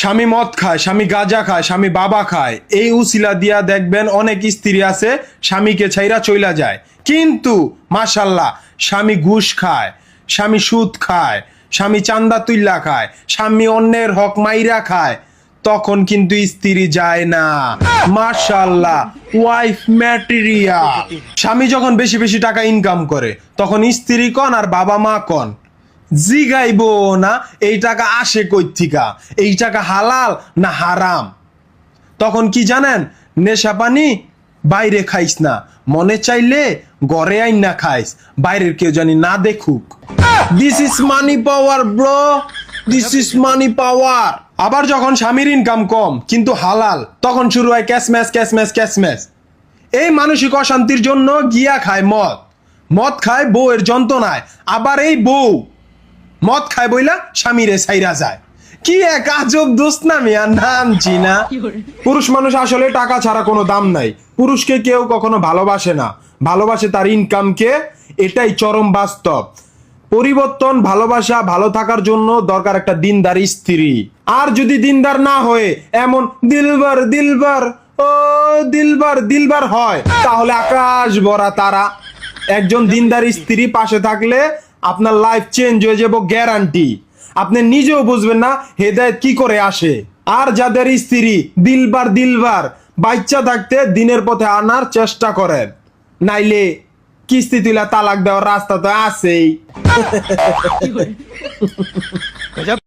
স্বামী মদ খায়, স্বামী গাঁজা খায়, স্বামী বাবা খায়। এই উসিলা দিয়া দেখবেন অনেক স্ত্রী আছে, স্বামীকে ছাইরা চইলা যায়। কিন্তু, মাশাল্লাহ, স্বামী ঘুষ খায়, স্বামী সুদ খায়, স্বামী চান্দা তুল্লা খায়, স্বামী অন্যের হক মাইরা খায়, তখন কিন্তু স্ত্রী যায় না। মাশাল্লাহ ওয়াইফ ম্যাটেরিয়া স্বামী যখন বেশি বেশি টাকা ইনকাম করে, তখন স্ত্রী কন আর বাবা মা কন। জিগাইব না, এই টাকা আসে কই থিকা এই টাকা হালাল না হারাম? তখন কি জানেন? নেশা পানি বাইরে খাইস না। মনে চাইলে ঘরে আইন না খাইস। বাইরের কেউ জানি না দেখুক। This is money power bro this is money power আবার যখন স্বামীর ইনকাম কম, কিন্তু হালাল, তখন শুরু হয় cash match cash match cash match এই মানসিক অশান্তির জন্য গিয়া খায় মদ। মদ খায় বউয়ের যন্ত্রণায়। আবার এই বউ মদ খায় বইলা স্বামীরে সাইরা যায়। কি এক আজব দোস্ত না মিয়া নাম চিনা পুরুষ মানুষ আসলে টাকা ছাড়া কোনো দাম নাই। পুরুষকে কেউ কখনো ভালোবাসে না। ভালোবাসে তার ইনকামকে এটাই চরম বাস্তব। পরিবর্তন ভালোবাসা ভালো থাকার জন্য দরকার একটা দিনদার স্ত্রী। আর যদি দিনদার না হয়ে এমন দিলবার দিলবার ও দিলবার দিলবার হয় তাহলে আকাশ ভরা তারা। একজন দিনদার স্ত্রী পাশে থাকলে আপনার লাইফ চেঞ্জ হয়ে যাব গ্যারান্টি আপনি নিজেও বুঝবেন না হেদায়ত কি করে আসে। আর যাদের স্ত্রী দিলবার দিলবার বাচ্চা থাকতে দিনের পথে আনার চেষ্টা করেন নাইলে কিস্তি তুলা তালাক দেওয়ার রাস্তা তো আছেই।